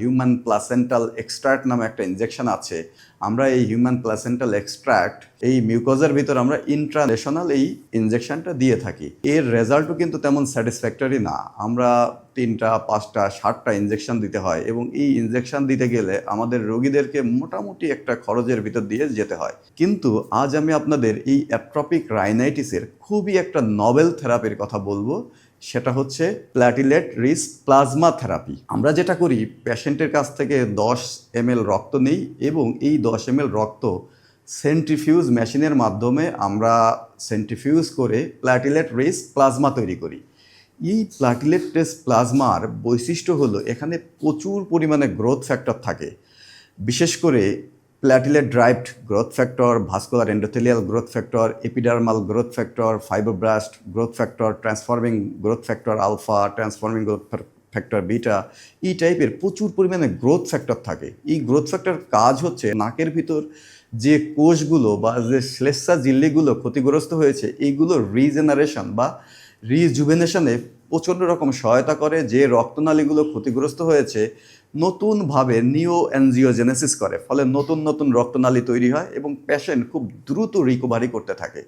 Human placental extract নামে একটা injection আছে। আমরা এই হিউম্যান প্লাসেন্টাল এক্সট্রাক্ট এই মিউকোজের ভিতর আমরা ইন্ট্রানেশনাল এই ইনজেকশনটা দিয়ে থাকি। এর রেজাল্টও কিন্তু তেমন স্যাটিসফ্যাক্টরি না। আমরা তিনটা, পাঁচটা ষাটটা ইনজেকশন দিতে হয় এবং এই ইনজেকশন দিতে গেলে আমাদের রোগীদেরকে মোটামুটি একটা খরচের ভিতর দিয়ে যেতে হয়। কিন্তু আজ আমি আপনাদের এই অ্যাট্রপিক রাইনাইটিসের খুবই একটা নভেল থেরাপির কথা বলব। সেটা হচ্ছে প্ল্যাটিলেট রিস প্লাজমা থেরাপি আমরা যেটা করি পেশেন্টের কাছ থেকে দশ এম রক্ত নিই এবং এই দশ এম রক্ত সেন্ট্রিফিউজ মেশিনের মাধ্যমে আমরা সেন্ট্রিফিউজ করে প্ল্যাটিলেট রিস প্লাজমা তৈরি করি। এই প্ল্যাটিলেট রেস প্লাজমার বৈশিষ্ট্য হলো, এখানে প্রচুর পরিমাণে গ্রোথ ফ্যাক্টর থাকে। বিশেষ করে platelet derived growth factor vascular endothelial growth factor epidermal growth factor fibroblast growth factor transforming growth factor alpha transforming growth factor beta এই টাইপের প্রচুর পরিমাণে গ্রোথ ফ্যাক্টর থাকে। এই গ্রোথ ফ্যাক্টর কাজ হচ্ছে নাকের ভিতর যে কোষগুলো বা যে শ্লেষা জিল্লিগুলো ক্ষতিগ্রস্ত হয়েছে এইগুলো রিজেনারেশন বা রিজুভেনেশনে প্রচণ্ড রকম সহায়তা করে, যে রক্তনালীগুলো ক্ষতিগ্রস্ত হয়েছে, নতুনভাবে নিও অ্যানজিওজেনেসিস করে। ফলে নতুন নতুন রক্তনালী তৈরি হয় এবং পেশেন্ট খুব দ্রুত রিকভারি করতে থাকে।